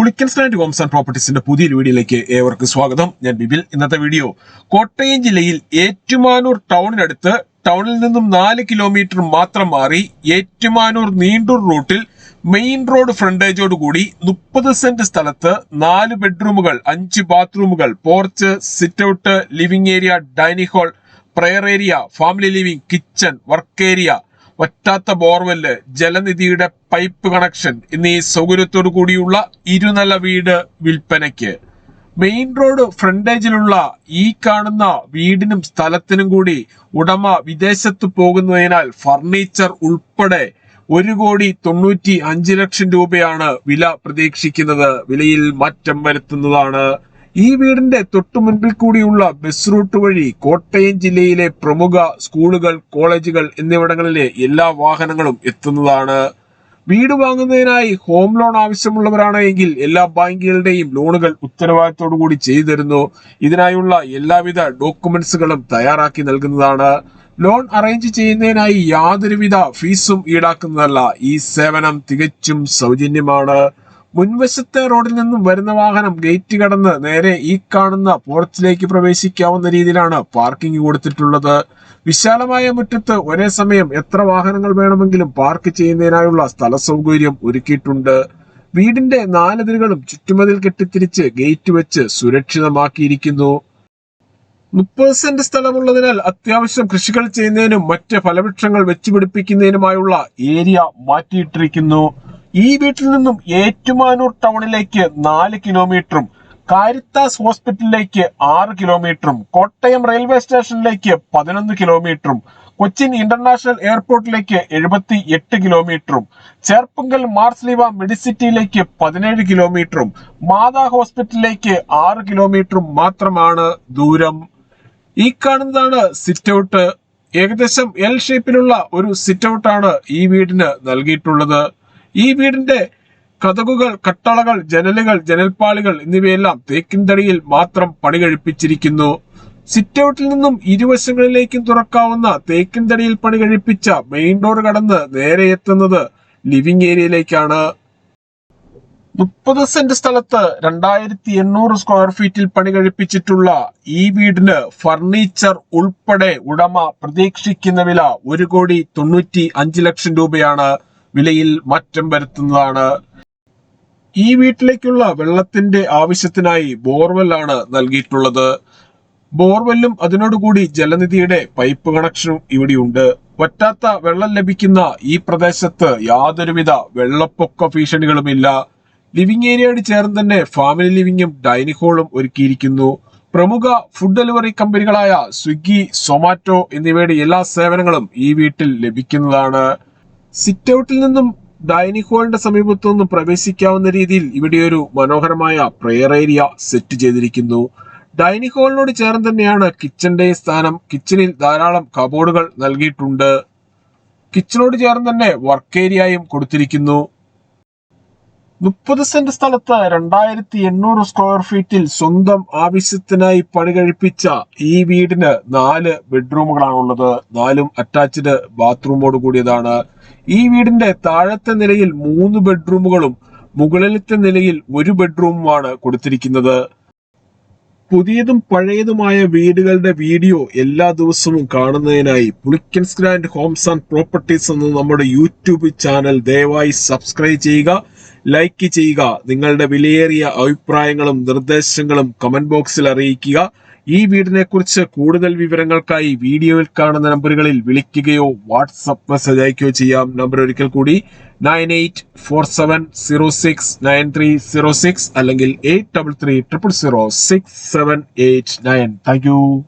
Pulikkal stand homes and പ്രോപ്പർട്ടീസിന്റെ പുതിയൊരു വീഡിയോയിലേക്ക് ഏവർക്കും സ്വാഗതം. ഞാൻ ബിബിൽ ഇന്നത്തെ വീഡിയോ കോട്ടയം ജില്ലയിൽ ഏറ്റുമാനൂർ ടൗണിനടുത്ത് ടൗണിൽ നിന്നും നാല് കിലോമീറ്റർ മാത്രം മാറി ഏറ്റുമാനൂർ നീണ്ടൂർ റൂട്ടിൽ മെയിൻ റോഡ് ഫ്രണ്ടേജോട് കൂടി മുപ്പത് സെന്റ് സ്ഥലത്ത് നാല് ബെഡ്റൂമുകൾ അഞ്ച് ബാത്റൂമുകൾ porch sit out living area dining hall prayer area family living kitchen work area വറ്റാത്ത ബോർവെല്ല് ജലനിധിയുടെ പൈപ്പ് കണക്ഷൻ എന്നീ സൗകര്യത്തോടു കൂടിയുള്ള ഇരുനില വീട് വിൽപ്പനയ്ക്ക്. മെയിൻ റോഡ് ഫ്രണ്ടേജിലുള്ള ഈ കാണുന്ന വീടിനും സ്ഥലത്തിനും കൂടി ഉടമ വിദേശത്ത് പോകുന്നതിനാൽ ഫർണിച്ചർ ഉൾപ്പെടെ ഒരു കോടി തൊണ്ണൂറ്റി അഞ്ച് ലക്ഷം രൂപയാണ് വില പ്രതീക്ഷിക്കുന്നത്. വിലയിൽ മാറ്റം വരുത്തുന്നതാണ് ഈ വീടിന്റെ തൊട്ടു മുൻപിൽ കൂടിയുള്ള ബസ് റൂട്ട് വഴി കോട്ടയം ജില്ലയിലെ പ്രമുഖ സ്കൂളുകൾ കോളേജുകൾ എന്നിവിടങ്ങളിലെ എല്ലാ വാഹനങ്ങളും എത്തുന്നതാണ്. വീട് വാങ്ങുന്നതിനായി ഹോം ലോൺ ആവശ്യമുള്ളവരാണ് എങ്കിൽ എല്ലാ ബാങ്കുകളുടെയും ലോണുകൾ ഉത്തരവാദിത്തോടു കൂടി ചെയ്തു തരുന്നു. ഇതിനായുള്ള എല്ലാവിധ ഡോക്യുമെന്റ്സുകളും തയ്യാറാക്കി നൽകുന്നതാണ്. ലോൺ അറേഞ്ച് ചെയ്യുന്നതിനായി യാതൊരുവിധ ഫീസും ഈടാക്കുന്നതല്ല ഈ സേവനം തികച്ചും സൗജന്യമാണ്. മുൻവശത്തെ റോഡിൽ നിന്നും വരുന്ന വാഹനം ഗേറ്റ് കടന്ന് നേരെ ഈ കാണുന്ന പോർച്ചിലേക്ക് പ്രവേശിക്കാവുന്ന രീതിയിലാണ് പാർക്കിംഗ് കൊടുത്തിട്ടുള്ളത്. വിശാലമായ മുറ്റത്ത് ഒരേ സമയം എത്ര വാഹനങ്ങൾ വേണമെങ്കിലും പാർക്ക് ചെയ്യുന്നതിനായുള്ള സ്ഥല സൗകര്യം ഒരുക്കിയിട്ടുണ്ട്. വീടിന്റെ നാലതിരുകളും ചുറ്റുമതിൽ കെട്ടിത്തിരിച്ച് ഗേറ്റ് വെച്ച് സുരക്ഷിതമാക്കിയിരിക്കുന്നു. മുപ്പത് സെന്റ് സ്ഥലമുള്ളതിനാൽ അത്യാവശ്യം കൃഷികൾ ചെയ്യുന്നതിനും മറ്റ് ഫലവൃക്ഷങ്ങൾ വെച്ചുപിടിപ്പിക്കുന്നതിനുമായുള്ള ഏരിയ മാറ്റിയിട്ടിരിക്കുന്നു. ഈ വീട്ടിൽ നിന്നും ഏറ്റുമാനൂർ ടൗണിലേക്ക് നാല് കിലോമീറ്ററും കാരിത്താസ് ഹോസ്പിറ്റലിലേക്ക് ആറ് കിലോമീറ്ററും കോട്ടയം റെയിൽവേ സ്റ്റേഷനിലേക്ക് പതിനൊന്ന് കിലോമീറ്ററും കൊച്ചിൻ ഇന്റർനാഷണൽ എയർപോർട്ടിലേക്ക് എഴുപത്തി എട്ട് കിലോമീറ്ററും ചേർപ്പുങ്കൽ മാർസ്ലിവ മെഡിസിറ്റിയിലേക്ക് പതിനേഴ് കിലോമീറ്ററും മാതാ ഹോസ്പിറ്റലിലേക്ക് ആറ് കിലോമീറ്ററും മാത്രമാണ് ദൂരം. ഈ കാണുന്നതാണ് സിറ്റ് ഔട്ട് ഏകദേശം എൽ ഷേപ്പിലുള്ള ഒരു സിറ്റ് ഔട്ടാണ് ഈ വീടിന് നൽകിയിട്ടുള്ളത്. ഈ വീടിന്റെ കതകുകൾ കട്ടളകൾ ജനലുകൾ ജനൽപ്പാളികൾ എന്നിവയെല്ലാം തേക്കിൻതടിയിൽ മാത്രം പണി കഴിപ്പിച്ചിരിക്കുന്നു സിറ്റ് നിന്നും ഇരുവശങ്ങളിലേക്കും തുറക്കാവുന്ന തേക്കിൻതടിയിൽ പണി കഴിപ്പിച്ച മെയിൻ ഡോർ കടന്ന് നേരെ എത്തുന്നത് ലിവിംഗ് ഏരിയയിലേക്കാണ്. മുപ്പത് സെന്റ് സ്ഥലത്ത് രണ്ടായിരത്തി എണ്ണൂറ് സ്ക്വയർ ഫീറ്റിൽ പണി കഴിപ്പിച്ചിട്ടുള്ള ഈ വീടിന് ഫർണിച്ചർ ഉൾപ്പെടെ ഉടമ പ്രതീക്ഷിക്കുന്ന വില ഒരു കോടി തൊണ്ണൂറ്റി അഞ്ച് ലക്ഷം രൂപയാണ്. വിലയിൽ മാറ്റം വരുത്തുന്നതാണ്. ഈ വീട്ടിലേക്കുള്ള വെള്ളത്തിന്റെ ആവശ്യത്തിനായി ബോർവെല്ലാണ് നൽകിയിട്ടുള്ളത്. ബോർവെല്ലും അതിനോടുകൂടി ജലനിധിയുടെ പൈപ്പ് കണക്ഷനും ഇവിടെയുണ്ട്. വറ്റാത്ത വെള്ളം ലഭിക്കുന്ന ഈ പ്രദേശത്ത് യാതൊരുവിധ വെള്ളപ്പൊക്ക ഭീഷണികളുമില്ല. ലിവിംഗ് ഏരിയയോട് ചേർന്ന് തന്നെ ഫാമിലി ലിവിംഗും ഡൈനിങ് ഹാളും ഒരുക്കിയിരിക്കുന്നു. പ്രമുഖ ഫുഡ് ഡെലിവറി കമ്പനികളായ സ്വിഗ്ഗി സൊമാറ്റോ എന്നിവയുടെ എല്ലാ സേവനങ്ങളും ഈ വീട്ടിൽ ലഭിക്കുന്നതാണ്. സിറ്റ് ഔട്ടിൽ നിന്നും ഡൈനിങ് ഹാളിന്റെ സമീപത്തു നിന്നും പ്രവേശിക്കാവുന്ന രീതിയിൽ ഇവിടെ ഒരു മനോഹരമായ പ്രെയർ ഏരിയ സെറ്റ് ചെയ്തിരിക്കുന്നു. ഡൈനിങ് ഹാളിനോട് ചേർന്ന് തന്നെയാണ് കിച്ചന്റെ സ്ഥാനം. കിച്ചണിൽ ധാരാളം കബോർഡുകൾ നൽകിയിട്ടുണ്ട്. കിച്ചണോട് ചേർന്ന് തന്നെ വർക്ക് ഏരിയയും കൊടുത്തിരിക്കുന്നു. മുപ്പത് സെന്റ് സ്ഥലത്ത് രണ്ടായിരത്തി എണ്ണൂറ് സ്ക്വയർ ഫീറ്റിൽ സ്വന്തം ആവശ്യത്തിനായി പണി കഴിപ്പിച്ച ഈ വീടിന് നാല് ബെഡ്റൂമുകളാണുള്ളത്. നാലും അറ്റാച്ച്ഡ് ബാത്റൂമോട് കൂടിയതാണ്. ഈ വീടിന്റെ താഴത്തെ നിലയിൽ മൂന്ന് ബെഡ്റൂമുകളും മുകളിലത്തെ നിലയിൽ ഒരു ബെഡ്റൂമുമാണ് കൊടുത്തിരിക്കുന്നത്. പുതിയതും പഴയതുമായ വീടുകളുടെ വീഡിയോ എല്ലാ ദിവസവും കാണുന്നതിനായി Pulikkans grand homes and properties എന്ന നമ്മുടെ യൂട്യൂബ് ചാനൽ ദയവായി സബ്സ്ക്രൈബ് ചെയ്യുക. ലൈക്ക് ചെയ്യുക നിങ്ങളുടെ വിലയേറിയ അഭിപ്രായങ്ങളും നിർദ്ദേശങ്ങളും കമന്റ് ബോക്സിൽ അറിയിക്കുക. ഈ വീടിനെ കുറിച്ച് കൂടുതൽ വിവരങ്ങൾക്കായി വീഡിയോയിൽ കാണുന്ന നമ്പറുകളിൽ വിളിക്കുകയോ വാട്സപ്പ് മെസ്സേജ് അയക്കുകയോ ചെയ്യാം. നമ്പർ ഒരിക്കൽ കൂടി nine eight four seven zero six nine three zero six അല്ലെങ്കിൽ eight double three triple zero six seven eight nine. Thank you.